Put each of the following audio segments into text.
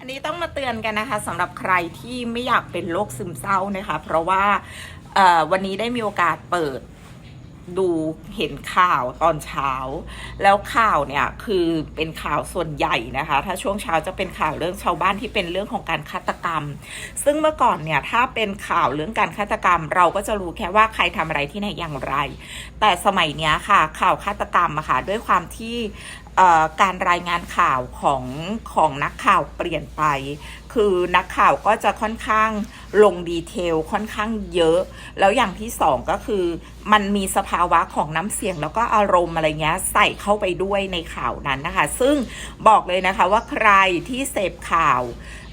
อันนี้ต้องมาเตือนกันนะคะสำหรับใครที่ไม่อยากเป็นโรคซึมเศร้านะคะ เพราะว่าวันนี้ได้มีโอกาสเปิดดูเห็นข่าวตอนเช้า แล้วข่าวเนี่ยคือเป็นข่าวส่วนใหญ่นะคะ ถ้าช่วงเช้าจะเป็นข่าวเรื่องชาวบ้านที่เป็นเรื่องของการฆาตกรรม ซึ่งเมื่อก่อนเนี่ยถ้าเป็นข่าวเรื่องการฆาตกรรม เราก็จะรู้แค่ว่าใครทำอะไรที่ไหนอย่างไร แต่สมัยเนี้ยค่ะข่าวฆาตกรรมอะค่ะด้วยความที่ การรายงานข่าวของของนักข่าวเปลี่ยนไป คือนักข่าวก็จะค่อนข้างลงดีเทลค่อนข้างเยอะ แล้วอย่างที่สองก็คือมันมีสภาวะของน้ำเสียงแล้วก็อารมณ์อะไรเงี้ยใส่เข้าไปด้วยในข่าวนั้นนะคะ ซึ่งบอกเลยนะคะว่าใครที่เสพข่าว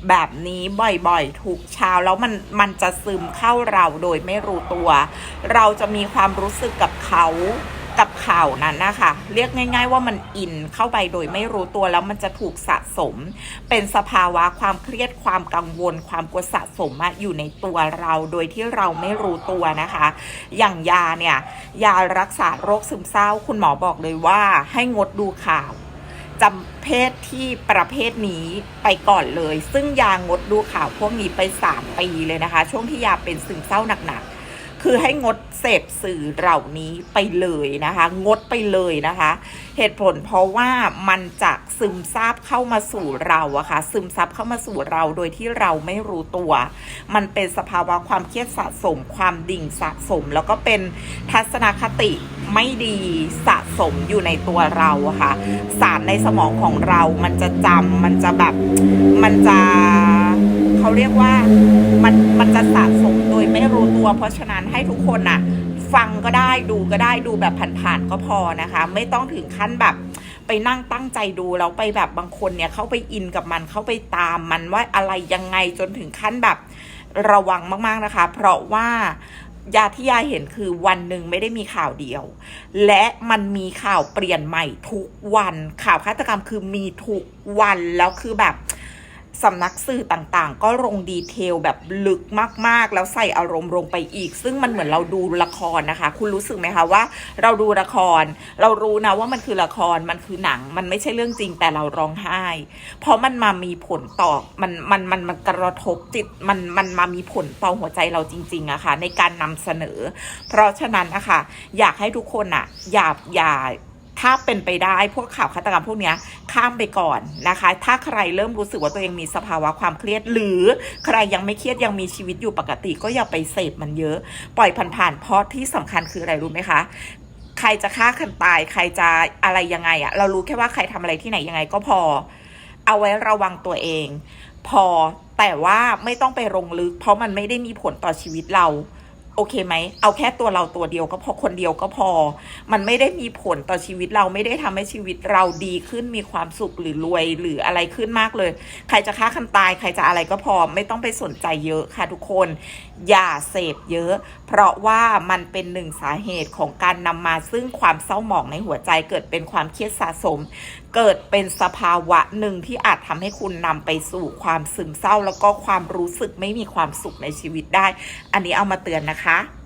แบบนี้บ่อยๆ ทุกเช้าแล้วมันมันจะซึมเข้าเราโดยไม่รู้ตัว เราจะมีความรู้สึกกับเขา กับข่าวนั้นนะคะ เรียกง่าย ๆ ว่ามันอินเข้าไปโดยไม่รู้ตัวแล้วมันจะถูกสะสม เป็นสภาวะความเครียดความกังวล ความกลัวสะสมอะอยู่ในตัวเราโดยที่เราไม่รู้ตัวนะคะ อย่างยาเนี่ยยารักษาโรคซึมเศร้า คุณหมอบอกเลยว่าให้งดดูข่าวจำเพศที่ประเภทนี้ไปก่อนเลย ซึ่งยางดดูข่าวพวกนี้ไป 3 ปีเลยนะคะ ช่วงที่ยาเป็นซึมเศร้าหนัก คือให้งดเสพสื่อเหล่านี้ไปเลยนะคะ งดไปเลยนะคะ เหตุผลเพราะว่ามันจะซึมซาบเข้ามาสู่เราอะค่ะ ซึมซับเข้ามาสู่เราโดยที่เราไม่รู้ตัว มันเป็นสภาวะความเครียดสะสม ความดิ่งสะสม แล้วก็เป็นทัศนคติไม่ดีสะสมอยู่ในตัวเราอะค่ะ สารในสมองของเรามันจะจำมันจะแบบ มันจะเขาเรียกว่า ตัว เพราะฉะนั้นให้ทุกคนอะฟังก็ได้ดูก็ได้ดูแบบผ่านๆก็พอนะคะ ไม่ต้องถึงขั้นแบบไปนั่งตั้งใจดูแล้วไปแบบบางคนเนี่ยเข้าไปอินกับมันเข้าไปตามมันว่าอะไรยังไงจนถึงขั้นแบบระวังมากๆนะคะ เพราะว่ายาที่ยาเห็นคือวันหนึ่งไม่ได้มีข่าวเดียว และมันมีข่าวเปลี่ยนใหม่ทุกวันข่าวฆาตกรรมคือมีทุกวันแล้วคือแบบ สำนักสื่อต่างๆ ก็ลงดีเทลแบบลึกมากๆ แล้วใส่อารมณ์ลงไปอีก ซึ่งมันเหมือนเราดูละครนะคะ คุณรู้สึกไหมคะว่า เราดูละคร เรารู้นะว่ามันคือละครมันคือหนัง มันไม่ใช่เรื่องจริงแต่เราร้องไห้ เพราะมันมามีผลต่อมันมันมันมันกระทบจิตมันมันมามีผลต่อหัวใจเราจริงๆอะค่ะในการนำเสนอ เพราะฉะนั้นนะคะอยากให้ทุกคนอะอย่าอย่า ถ้าเป็นไปได้พวกข่าวฆาตกรรมพวกนี้ข้ามไปก่อนนะคะ ถ้าใครเริ่มรู้สึกว่าตัวเองมีสภาวะความเครียด หรือใครยังไม่เครียดยังมีชีวิตอยู่ปกติ ก็อย่าไปเสพมันเยอะ ปล่อยผ่านๆเพราะที่สำคัญคืออะไรรู้ไหมคะใครจะฆ่าคนตาย ใครจะอะไรยังไงอะเรารู้แค่ว่าใครทำอะไรที่ไหนยังไงก็พอ เอาไว้ระวังตัวเอง พอแต่ว่าไม่ต้องไปลงลึก เพราะมันไม่ได้มีผลต่อชีวิตเรา โอเคไหม เอาแค่ตัวเราตัวเดียวก็พอคนเดียวก็พอ มันไม่ได้มีผลต่อชีวิตเราไม่ได้ทำให้ชีวิตเราดีขึ้นมีความสุขหรือรวยหรืออะไรขึ้นมากเลย ใครจะฆ่าคันตาย ใครจะอะไรก็พอ ไม่ต้องไปสนใจเยอะค่ะทุกคน อย่าเสพเยอะ เพราะว่ามันเป็นหนึ่งสาเหตุของการนำมาซึ่งความเศร้าหมองในหัวใจ เกิดเป็นความเครียดสะสม เกิดเป็นสภาวะหนึ่งที่อาจทำให้คุณนำไปสู่ความซึมเศร้า แล้วก็ความรู้สึกไม่มีความสุขในชีวิตได้ อันนี้เอามาเตือนนะคะนะคะ